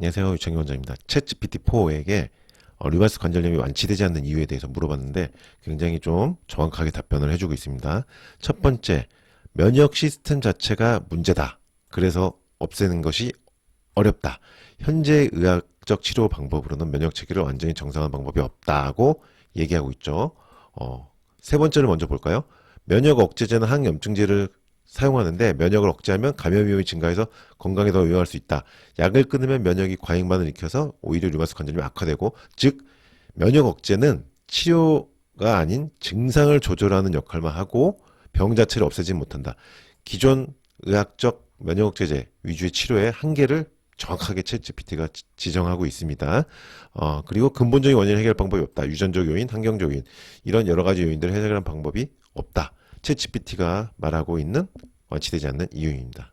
안녕하세요. 유창기 원장입니다. 챗 GPT-4에게 어, 류마스 관절염이 완치되지 않는 이유에 대해서 물어봤는데 굉장히 좀 정확하게 답변을 해주고 있습니다. 첫 번째, 면역 시스템 자체가 문제다. 그래서 없애는 것이 어렵다. 현재 의학적 치료 방법으로는 면역 체계를 완전히 정상화한 방법이 없다고 얘기하고 있죠. 어, 세 번째를 먼저 볼까요? 면역 억제제나 항염증제를 사용하는데 면역을 억제하면 감염 위험이 증가해서 건강에 더 위험할 수 있다. 약을 끊으면 면역이 과잉반을 일으켜서 오히려 류마스 관절염이 악화되고 즉 면역 억제는 치료가 아닌 증상을 조절하는 역할만 하고 병 자체를 없애지 못한다. 기존 의학적 면역 억제제 위주의 치료의 한계를 정확하게 챗 GPT가 지정하고 있습니다. 어, 그리고 근본적인 원인 해결 방법이 없다. 유전적 요인, 환경적 요인 이런 여러 가지 요인들을 해결하는 방법이 없다. 챗 GPT가 말하고 있는 완치되지 않는 이유입니다.